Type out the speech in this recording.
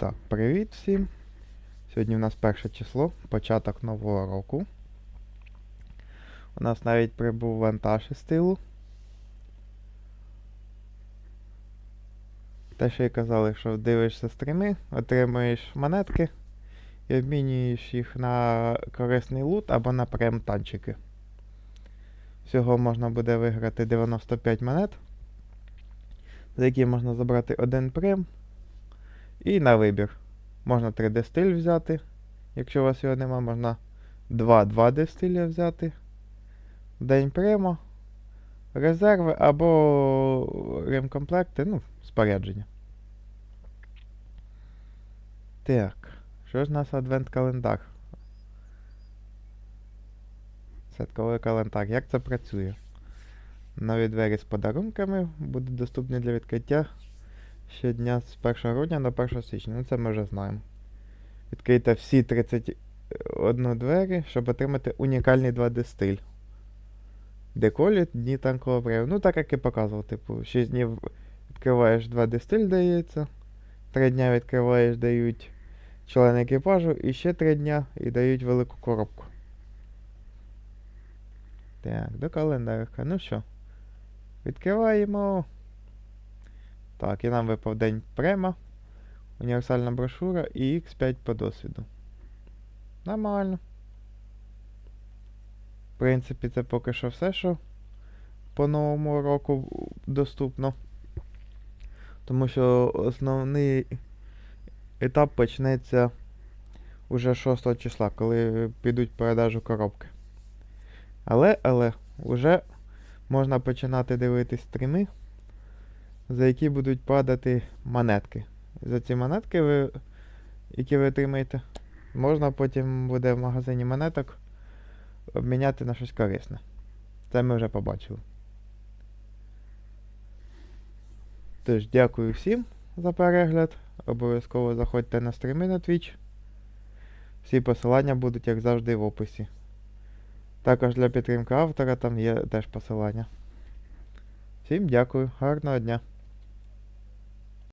Так, привіт всім. Сьогодні у нас перше число, початок нового року. У нас навіть прибув вантаж із тилу. Те, що і казали, що дивишся стріми, отримуєш монетки і обмінюєш їх на корисний лут або на прем-танчики. Всього можна буде виграти 95 монет, за які можна забрати один прем. І на вибір. Можна 3D стиль взяти. Якщо у вас його нема, можна 2 2D стиля взяти. День прямо. Резерви або ремкомплекти, ну, спорядження. Так. Що ж у нас адвент-календар? Святковий календар. Як це працює? Нові двері з подарунками будуть доступні для відкриття щодня з 1 грудня до 1 січня. Ну це ми вже знаємо. Відкрийте всі 31 двері, щоб отримати унікальний 2D стиль. Деколі дні танкового прояву. Ну так як і показував, типу, 6 днів відкриваєш 2D стиль дається. 3 дня відкриваєш, дають члени екіпажу, і ще 3 дня і дають велику коробку. Так, до календарика. Ну що, відкриваємо. Так, і нам випав день према, універсальна брошура і X5 по досвіду. Нормально. В принципі, це поки що все, що по новому року доступно. Тому що основний етап почнеться уже 6 числа, коли підуть продажу коробки. Але, але, вже можна починати дивитись стріми за які будуть падати монетки. За ці монетки, ви, які ви отримаєте, можна потім буде в магазині монеток обміняти на щось корисне. Це ми вже побачили. Тож, дякую всім за перегляд. Обов'язково заходьте на стріми на Twitch. Всі посилання будуть, як завжди, в описі. Також для підтримки автора там є теж посилання. Всім дякую, гарного дня!